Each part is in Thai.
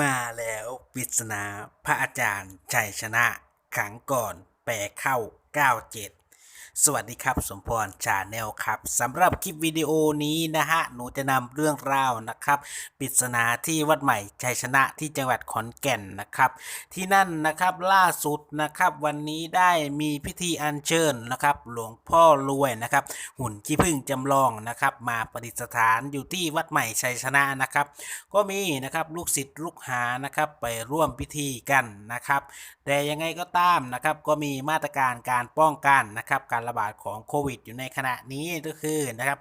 มาแล้วปริศนาพระอาจารย์ชัยชนะขังก่อนแปลเข้า 97 สวัสดีครับสมพรชาแนลครับสำหรับคลิปวิดีโอนี้นะฮะหนูจะนำเรื่องราวนะครับปริศนาที่วัดใหม่ชัยชนะที่จังหวัดขอนแก่นนะครับ ที่นั่นนะครับล่าสุดนะครับวันนี้ได้มีพิธีอัญเชิญนะครับหลวงพ่อรวยนะครับหุ่นขี้ผึ้งจำลองนะครับมาประดิษฐานอยู่ที่วัดใหม่ชัยชนะนะครับ ก็มีนะครับลูกศิษย์ลูกหานะครับไปร่วมพิธีกันนะครับ แต่ยังไงก็ตามนะครับก็มีมาตรการการป้องกันนะครับการระบาดของโควิด อยู่ในขณะนี้ก็คือนะครับ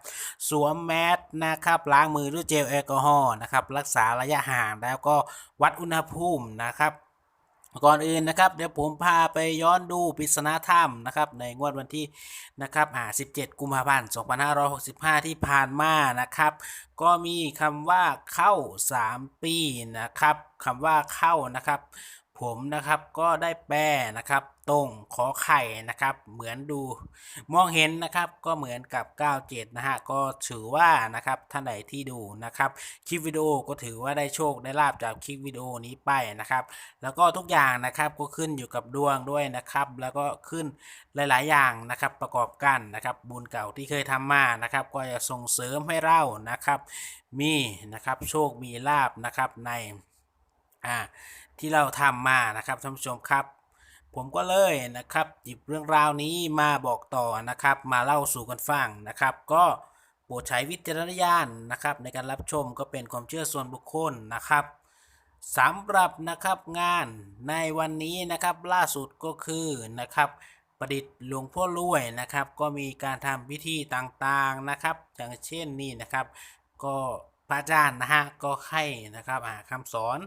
สวมแมสนะครับล้างมือด้วยเจลแอลกอฮอล์นะครับรักษาระยะห่างแล้วก็วัดอุณหภูมินะครับก่อนอื่นนะครับเดี๋ยวผมพาไปย้อนดูปริศนาธรรมนะครับในงวดวันที่นะครับอ่า17 กุมภาพันธ์ 2565 ที่ผ่านมานะครับ ก็มีคำว่าเข้า 3 ปีนะครับคำว่าเข้านะครับ ผมนะครับก็ได้แปลนะครับตรงขอไข่นะครับ เหมือนดูมองเห็นนะครับก็เหมือนกับ 97 นะฮะก็ถือว่านะครับท่านใดที่ดูนะครับคลิปวิดีโอก็ถือว่าได้โชคได้ลาบจากคลิปวิดีโอนี้ไปนะครับ แล้วก็ทุกอย่างนะครับก็ขึ้นอยู่กับดวงด้วยนะครับ แล้วก็ขึ้นหลาย ๆ อย่างนะครับประกอบกันนะครับ บุญเก่าที่เคยทำมานะครับ ก็จะส่งเสริมให้เรานะครับ มีนะครับโชคมีลาบนะครับในอ่า ที่เราทำมานะครับท่านผู้ชมครับ ผมก็เลยนะครับ หยิบเรื่องราวนี้มาบอกต่อนะครับ มาเล่าสู่กันฟังนะครับ ก็โปรดใช้วิจารณญาณนะครับ ในการรับชมก็เป็นความเชื่อส่วนบุคคลนะครับสำหรับนะครับงานในวันนี้นะครับล่าสุดก็คือนะครับประดิษฐ์หลวงพ่อรวยนะครับ ก็มีการทำพิธีต่างๆนะครับ อย่างเช่นนี่นะครับ ก็ พระอาจารย์นะฮะก็ให้นะครับคำคำสอน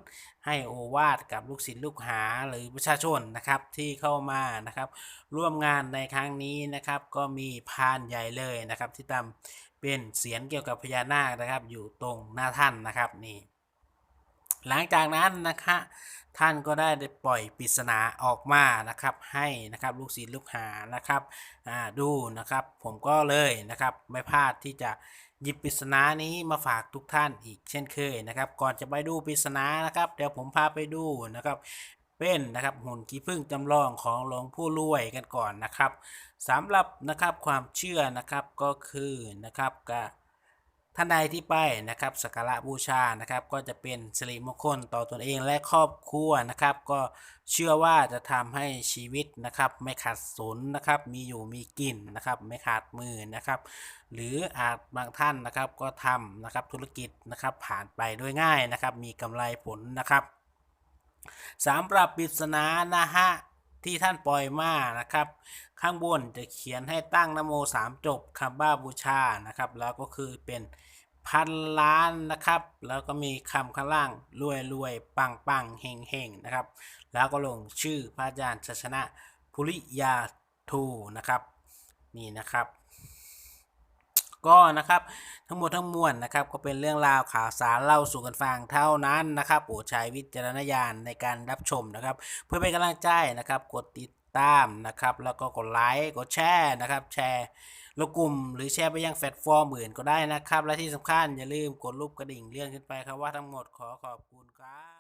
ให้โอวาทกับลูกศิษย์ลูกหาหรือประชาชนนะครับที่เข้ามานะครับร่วมงานในครั้งนี้นะครับก็มีพานใหญ่เลยนะครับที่ทำเป็นเสียงเกี่ยวกับพญานาคนะครับอยู่ตรงหน้าท่านนะครับนี่ หลังจากนั้นนะคะท่านก็ได้ปล่อยปริศนาออกมานะครับให้นะครับลูกศิษย์ลูกหานะครับดูนะครับ ผมก็เลยนะครับไม่พลาดที่จะหยิบปริศนานี้มาฝากทุกท่านอีกเช่นเคยนะครับ ก่อนจะไปดูปริศนานะครับเดี๋ยวผมพาไปดูนะครับเป็นนะครับหุ่นขี้ผึ้งจำลองของหลวงผู้รวยกันก่อนนะครับสำหรับนะครับความเชื่อนะครับก็คือนะครับกะ ท่านใดที่ไปนะครับสักการะบูชานะครับ ก็จะเป็นสิริมงคลต่อตนเองและครอบครัวนะครับ ก็เชื่อว่าจะทำให้ชีวิตนะครับ ไม่ขาดสนนะครับ มีอยู่มีกินนะครับ ไม่ขาดมือนะครับ หรืออาจบางท่านนะครับก็ทำนะครับธุรกิจนะครับ ผ่านไปด้วยง่ายนะครับ มีกำไรผลนะครับสำหรับปริศนานะฮะ ที่ท่านปล่อยมานะครับ ข้างบนจะเขียนให้ตั้งนโมสามจบคำบ้าบูชานะครับ แล้วก็คือเป็นพันล้านนะครับ แล้วก็มีคำข้างล่างรวยรวยปังปังเฮงเฮงนะครับ แล้วก็ลงชื่อพระอาจารย์ชัชนะภุริยาทูนะครับ นี่นะครับ ก็นะครับ ทั้งหมดทั้งมวลนะครับ ก็เป็นเรื่องราวข่าวสารเล่าสู่กันฟังเท่านั้นนะครับโปรดใช้วิจารณญาณในการรับชมนะครับ เพื่อเป็นกำลังใจนะครับ กดติดตามนะครับ แล้วก็กดไลค์กดแชร์นะครับ แชร์ลกลุ่มหรือแชร์ไปยังแพลตฟอร์มอื่นก็ได้นะครับ และที่สำคัญอย่าลืมกดรูปกระดิ่งเลื่อนขึ้นไปครับว่าทั้งหมดขอขอบคุณครับ